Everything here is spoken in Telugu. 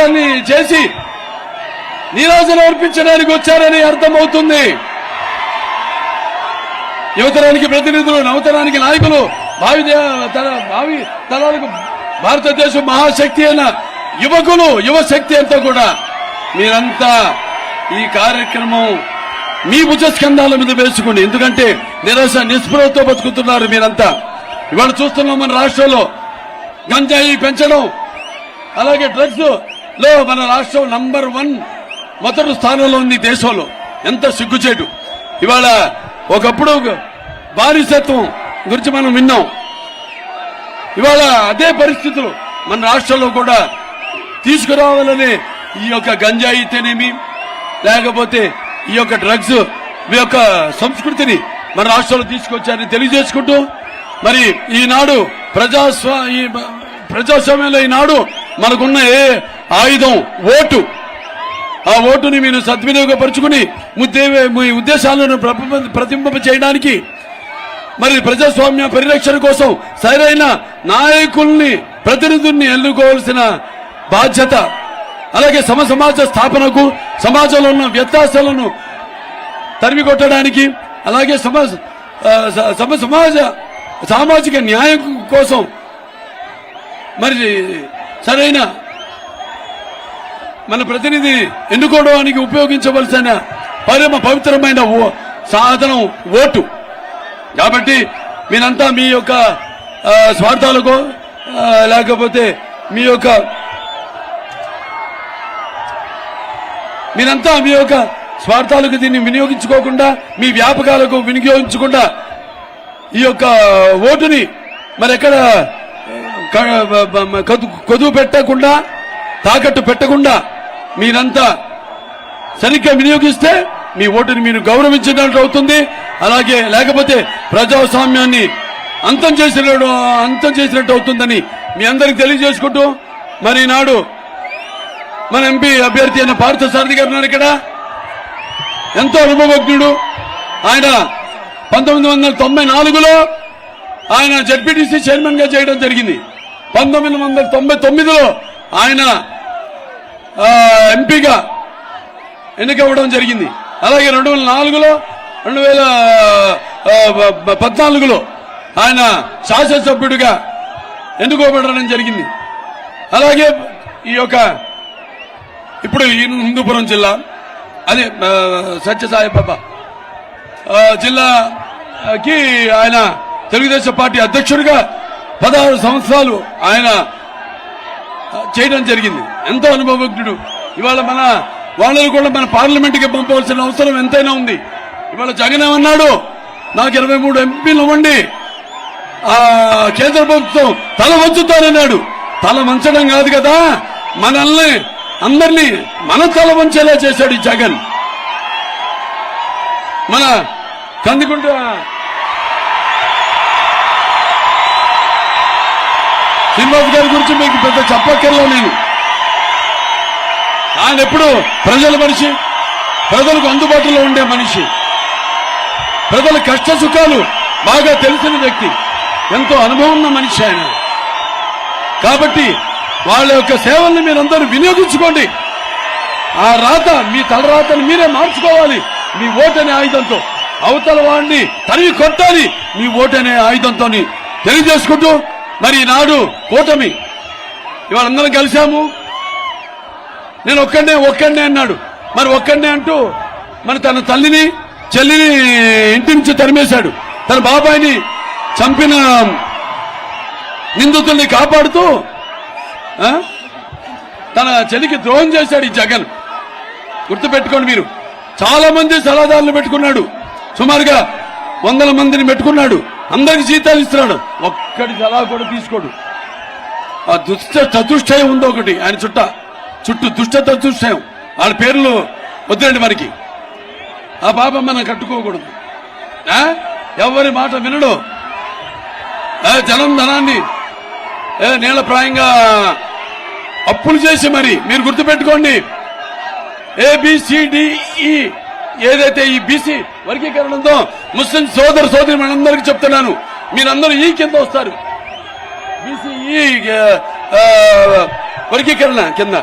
రాజకీయాన్ని చేసి నీరాజన అర్పించడానికి వచ్చారని అర్థమవుతుంది. యువతరానికి ప్రతినిధులు నవతరానికి నాయకులు భావి భావి తరాలకు భారతదేశం మహాశక్తి అయిన యువకులు యువశక్తి అంతా కూడా మీరంతా ఈ కార్యక్రమం మీ భుజస్కంధాల మీద వేసుకోండి. ఎందుకంటే నిరాశ నిస్పృహతో బతుకుతున్నారు మీరంతా. ఇవాళ చూస్తున్నాం మన రాష్ట్రంలో గంజాయి పెంచడం అలాగే డ్రగ్స్ లో మన రాష్ట్రం నంబర్ వన్ మొదటి స్థానంలో ఉంది దేశంలో. ఎంత సిగ్గుచేటు. ఇవాళ ఒకప్పుడు బానిసత్వం గురించి మనం విన్నాం. ఇవాళ అదే పరిస్థితులు మన రాష్ట్రంలో కూడా తీసుకురావాలని ఈ యొక్క గంజాయి అయితేనేమి లేకపోతే ఈ యొక్క డ్రగ్స్ ఈ యొక్క సంస్కృతిని మన రాష్ట్రంలో తీసుకొచ్చారని తెలియజేసుకుంటూ మరి ఈనాడు ప్రజాస్వా ఈ ప్రజాస్వామ్యంలో ఈనాడు మనకున్న ఏ ఆయుధం ఓటు. ఆ ఓటుని మీరు సద్వినియోగపరుచుకుని ముద్దే మీ ఉద్దేశాలను ప్రతిబింబ- ప్రతిబింబ చేయడానికి మరి ప్రజాస్వామ్య పరిరక్షణ కోసం సరైన నాయకుల్ని ప్రతినిధుల్ని ఎన్నుకోవాల్సిన బాధ్యత. అలాగే సమ సమాజ స్థాపనకు సమాజంలో ఉన్న వ్యత్యాసాలను తరిమి కొట్టడానికి అలాగే సమాజ సమ సమాజ సామాజిక న్యాయం కోసం మరి సరైన మన ప్రతినిధి ఎన్నుకోవడానికి ఉపయోగించవలసిన పరమ పవిత్రమైన ఓ- సాధనం ఓటు. కాబట్టి మీరంతా మీ యొక్క స్వార్థాలకు లేకపోతే మీ యొక్క మీరంతా మీ యొక్క స్వార్థాలకు దీన్ని వినియోగించుకోకుండా మీ వ్యాపకాలకు వినియోగించకుండా ఈ యొక్క ఓటుని మరి ఎక్కడ కొదువు పెట్టకుండా తాకట్టు పెట్టకుండా మీరంతా సరిగ్గా వినియోగిస్తే మీ ఓటుని మీరు గౌరవించినట్టు అవుతుంది. అలాగే లేకపోతే ప్రజాస్వామ్యాన్ని అంతం చేసిన అంతం చేసినట్టు అవుతుందని మీ అందరికి తెలియజేసుకుంటూ మరి నాడు మన ఎంపీ అభ్యర్థి అయిన పార్థసారథి గారు ఉన్నారు ఇక్కడ. ఎంతో అనుభవజ్ఞుడు ఆయన పంతొమ్మిది వందల తొంభై నాలుగులో ఆయన జడ్పీటీసీ చైర్మన్గా చేయడం జరిగింది. పంతొమ్మిది వందల తొంభై తొమ్మిదిలో ఆయన ఎంపీగా ఎన్నికవ్వడం జరిగింది. అలాగే రెండు వేల నాలుగులో రెండు వేల పద్నాలుగులో ఆయన శాసనసభ్యుడిగా ఎన్నుకోబడడం జరిగింది. అలాగే ఈ యొక్క ఇప్పుడు ఈ హిందూపురం జిల్లా అదే సత్యసాయి బాబా జిల్లాకి ఆయన తెలుగుదేశం పార్టీ అధ్యక్షుడిగా పదహారు సంవత్సరాలు ఆయన చేయడం జరిగింది. ఎంతో అనుభవజ్ఞుడు. ఇవాళ మన వాళ్ళని కూడా మన పార్లమెంట్కి పంపవలసిన అవసరం ఎంతైనా ఉంది. ఇవాళ జగన్ ఏమన్నాడు? నాకు ఇరవై మూడు ఎంపీలు ఇవ్వండి. ఆ కేంద్ర ప్రభుత్వం తల వంచుతానన్నాడు తల వంచడం కాదు కదా. మనల్ని అందరినీ మన తల వంచేలా చేశాడు ఈ జగన్. మన కందికుంట శ్రీనివాస్ గారి గురించి మీకు పెద్ద చెప్పక్కర్లో నేను. ఆయన ఎప్పుడు ప్రజల మనిషి ప్రజలకు అందుబాటులో ఉండే మనిషి. ప్రజల కష్ట సుఖాలు బాగా తెలిసిన వ్యక్తి. ఎంతో అనుభవం ఉన్న మనిషి ఆయన. కాబట్టి వాళ్ళ యొక్క సేవల్ని మీరందరూ వినియోగించుకోండి. ఆ రాత మీ తలరాతని మీరే మార్చుకోవాలి. మీ ఓటనే ఆయుధంతో. అవతల వాడిని తరివి కొట్టాలి. మీ ఓటనే ఆయుధంతో తెలియజేసుకుంటూ మరి ఈనాడు కూటమి. ఇవాళ అందరం కలిశాము. నేను ఒక్కడే ఒక్కడే అన్నాడు. మరి ఒక్కడే అంటూ మరి తన తల్లిని చెల్లిని ఇంటి నుంచి తరిమేశాడు. తన బాబాయిని చంపిన నిందితుల్ని కాపాడుతూ తన చెల్లికి ద్రోహం చేశాడు ఈ జగన్. గుర్తుపెట్టుకోండి మీరు. చాలా మంది సలహాదారులు పెట్టుకున్నాడు. సుమారుగా వందల మందిని పెట్టుకున్నాడు. అందరికి జీతాలు ఇస్తున్నాడు. ఒక్కడి సలహా కూడా తీసుకోడు. ఆ దుష్ట చతుష్టయం ఉంది ఒకటి. ఆయన చుట్ట చుట్టూ దుష్ట చతుష్టయం. వాళ్ళ పేర్లు వద్దండి మనకి. ఆ పాపం మనం కట్టుకోకూడదు. ఎవరి మాట వినడు. జనం ధనాన్ని ఏ, నీళ్ళప్రాయంగా అప్పులు చేసి మరి మీరు గుర్తుపెట్టుకోండి. ఏబిసిడిఈ ఏదైతే ఈ బీసీ వర్గీకరణ ఉందో ముస్లిం సోదర సోదరి మనందరికీ చెప్తున్నాను. మీరందరూ ఈ కింద వస్తారు. బీసీఈ వర్గీకరణ కింద.